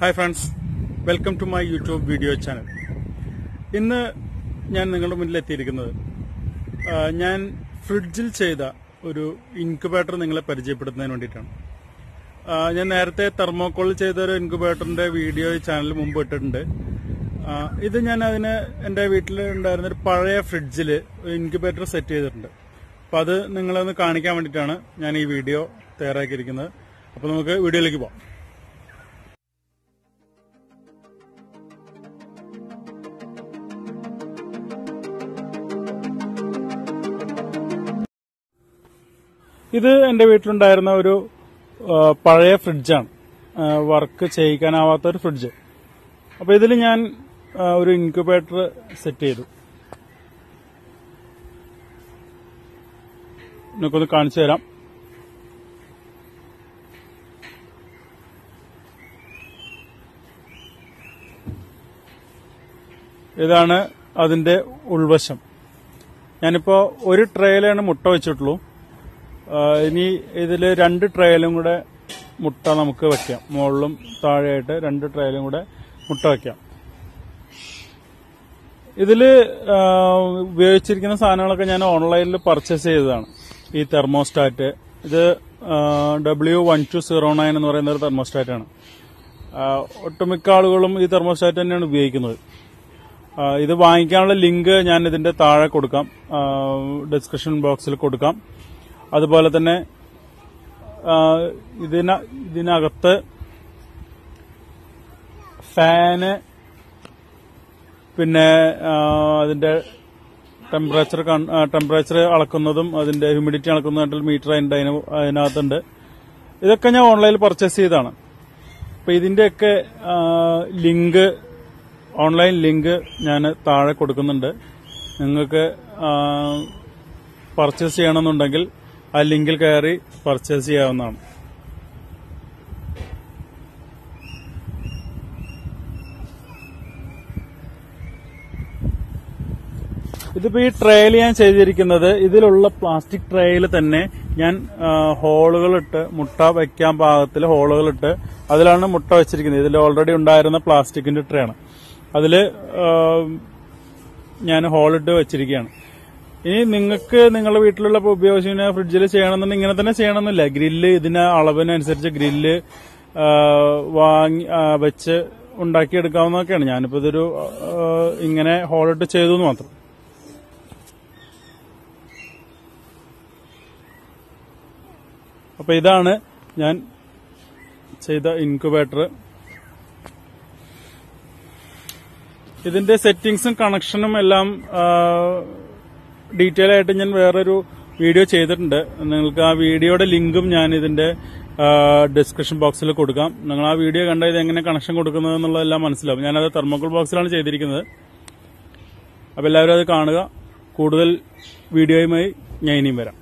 Hi friends welcome to my YouTube video channel ഇന്ന് ഞാൻ നിങ്ങളുടെ മുന്നിൽ എത്തിയിരിക്കുന്നത് ഞാൻ ഫ്രിഡ്ജിൽ ചെയ്ത ഒരു ഇൻക്യുബേറ്റർ നിങ്ങളെ പരിചയപ്പെടുത്തുന്നതിന് വേണ്ടിയിട്ടാണ്. ഞാൻ നേരത്തെ തെർമോക്കോളിൽ ചെയ്ത ഒരു ഇൻക്യുബേറ്ററിന്റെ വീഡിയോ ഈ ചാനലിൽ മുമ്പ് ഇട്ടിട്ടുണ്ട്. ഇത് ഞാൻ അതിന് എന്റെ വീട്ടിൽ ഉണ്ടായിരുന്ന ഒരു പഴയ ഫ്രിഡ്ജിൽ ഇൻക്യുബേറ്റർ സെറ്റ് ചെയ്തിട്ടുണ്ട്. അപ്പം അത് നിങ്ങളെ ഒന്ന് കാണിക്കാൻ വേണ്ടിയിട്ടാണ് ഞാൻ ഈ വീഡിയോ തയ്യാറാക്കിയിരിക്കുന്നത്. അപ്പോൾ നമുക്ക് വീഡിയോയിലേക്ക് പോകാം. ഇത് എന്റെ വീട്ടിലുണ്ടായിരുന്ന ഒരു പഴയ ഫ്രിഡ്ജാണ്. വർക്ക് ചെയ്യിക്കാനാവാത്ത ഒരു ഫ്രിഡ്ജ്. അപ്പൊ ഇതിൽ ഞാൻ ഒരു ഇൻക്യുബേറ്റർ സെറ്റ് ചെയ്തു. നിങ്ങൾക്കൊന്ന് കാണിച്ചു തരാം. ഇതാണ് അതിന്റെ ഉൾവശം. ഞാനിപ്പോ ഒരു ട്രേയിലാണ് മുട്ട വെച്ചിട്ടുള്ളൂ. ഇനി ഇതിൽ രണ്ട് ട്രയലും കൂടെ മുട്ട നമുക്ക് വെക്കാം. മുകളിലും താഴെയായിട്ട് രണ്ട് ട്രയലും കൂടെ മുട്ട വെക്കാം. ഇതിൽ ഉപയോഗിച്ചിരിക്കുന്ന സാധനങ്ങളൊക്കെ ഞാൻ ഓൺലൈനിൽ പർച്ചേസ് ചെയ്തതാണ്. ഈ തെർമോസ്റ്റാറ്റ് ഇത് W one two zero nine എന്ന് പറയുന്ന ഒരു തെർമോസ്റ്റാറ്റ് ആണ്. ആ, ഒട്ടുമിക്ക ആളുകളും ഈ തെർമോസ്റ്റാറ്റ് തന്നെയാണ് ഉപയോഗിക്കുന്നത്. ഇത് വാങ്ങിക്കാനുള്ള ലിങ്ക് ഞാൻ ഇതിന്റെ താഴെ കൊടുക്കാം. ഡിസ്ക്രിപ്ഷൻ ബോക്സിൽ കൊടുക്കാം. അതുപോലെ തന്നെ ഇതിന ഇതിനകത്ത് ഫാന് പിന്നെ അതിന്റെ ടെമ്പറേച്ചർ ടെമ്പറേച്ചർ അളക്കുന്നതും അതിന്റെ ഹ്യൂമിഡിറ്റി അളക്കുന്നതായിട്ടുള്ള മീറ്റർ അതിന്റെ അതിന് അതിനകത്തുണ്ട്. ഇതൊക്കെ ഞാൻ ഓൺലൈനിൽ പർച്ചേസ് ചെയ്തതാണ്. അപ്പൊ ഇതിന്റെയൊക്കെ ലിങ്ക് ഓൺലൈൻ ലിങ്ക് ഞാൻ താഴെ കൊടുക്കുന്നുണ്ട്. നിങ്ങൾക്ക് പർച്ചേസ് ചെയ്യണമെന്നുണ്ടെങ്കിൽ ആ ലിങ്കിൽ കയറി പർച്ചേസ് ചെയ്യാവുന്നതാണ്. ഇതിപ്പോ ഈ ട്രയൽ ഞാൻ ചെയ്തിരിക്കുന്നത് ഇതിലുള്ള പ്ലാസ്റ്റിക് ട്രയൽ തന്നെ ഞാൻ ഹോളുകളിട്ട് മുട്ട വയ്ക്കാൻ പാകത്തിൽ ഹോളുകളിട്ട് അതിലാണ് മുട്ട വെച്ചിരിക്കുന്നത്. ഇതിൽ ഓൾറെഡി ഉണ്ടായിരുന്ന പ്ലാസ്റ്റിക്കിന്റെ ട്രേ ആണ്. അതിൽ ഞാൻ ഹോളിട്ട് വെച്ചിരിക്കുകയാണ്. ഇനി നിങ്ങൾക്ക് നിങ്ങളുടെ വീട്ടിലുള്ള ഉപയോഗിക്കുന്ന ഫ്രിഡ്ജിൽ ചെയ്യണമെന്നുണ്ടെങ്കിൽ ഇങ്ങനെ തന്നെ ചെയ്യണമെന്നില്ല. ഗ്രില്ല് ഇതിന് അളവിനനുസരിച്ച് ഗ്രില്ല് വാങ്ങി വെച്ച് ഉണ്ടാക്കിയെടുക്കാവുന്നതൊക്കെയാണ്. ഞാനിപ്പോ ഇതൊരു ഇങ്ങനെ ഹോളിട്ട് ചെയ്തു എന്ന് മാത്രം. അപ്പൊ ഇതാണ് ഞാൻ ചെയ്ത ഇൻക്യുബേറ്റർ ഇതിന്റെ സെറ്റിങ്സും കണക്ഷനും എല്ലാം ഡീറ്റെയിൽ ആയിട്ട് ഞാൻ വേറൊരു വീഡിയോ ചെയ്തിട്ടുണ്ട്. നിങ്ങൾക്ക് ആ വീഡിയോയുടെ ലിങ്കും ഞാൻ ഇതിന്റെ ഡിസ്ക്രിപ്ഷൻ ബോക്സിൽ കൊടുക്കാം. നിങ്ങൾ ആ വീഡിയോ കണ്ട ഇത് എങ്ങനെ കണക്ഷൻ കൊടുക്കുന്നത് എന്നുള്ളതെല്ലാം മനസ്സിലാവും. ഞാനത് തെർമോക്കോൾ ബോക്സിലാണ് ചെയ്തിരിക്കുന്നത്. അപ്പോൾ എല്ലാവരും അത് കാണുക. കൂടുതൽ വീഡിയോയുമായി ഞാൻ ഇനിയും വരാം.